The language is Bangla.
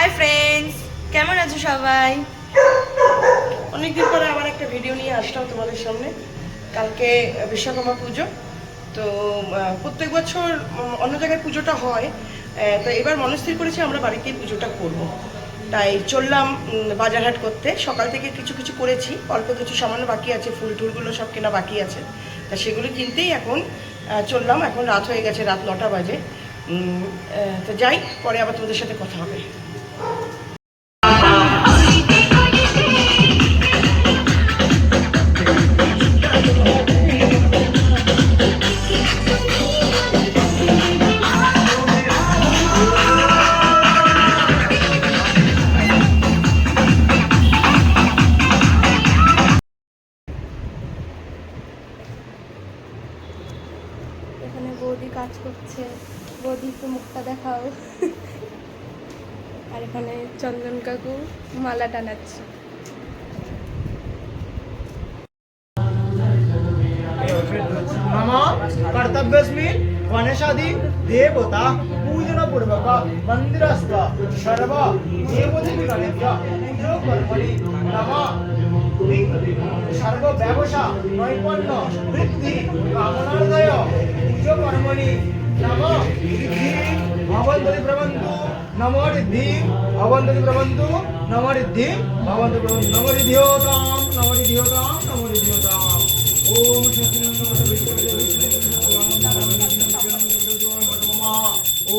হাই ফ্রেন্ডস কেমন আছো সবাই? অনেকদিন পরে আবার একটা ভিডিও নিয়ে আসলাম তোমাদের সামনে। কালকে বিশ্বকর্মা পুজো। তো প্রত্যেক বছর অন্য জায়গায় পুজোটা হয়। তো এবার মনস্থির করেছি আমরা বাড়িতেই পুজোটা করব। তাই চললাম বাজারহাট করতে। সকাল থেকে কিছু কিছু করেছি। অল্প কিছু সামান্য বাকি আছে, ফুল টুলগুলো সব কেনা বাকি আছে। তা সেগুলো কিনতেই এখন চললাম। এখন রাত হয়ে গেছে, রাত নটা বাজে। তো যাই, পরে আবার তোমাদের সাথে কথা হবে। এখানে বৌদি কাজ করছে। বৌদি একটু মুখটা দেখাও। আর এখানে চন্দন কাকু মালা টানাচ্ছে। কর্তব্যস্মিন গণেশাদি, দেবতা, পূজনপূর্বক, মন্দিরস্থ, সর্ব, দেবদেবীগণেভ্য পূজোপর্বণি নমঃ। সর্ব বৃদ্ধি, কামনার্দয় প্রবন্ধ নম ঋদ্ধি ভবন্তরি প্রবন্তু নম ঋদ্ধি ভবন্তরি প্রবন্তু নমরি ধিয়তাম নমরি ধিয়তাম নম ঋদ্ধিয়োতাম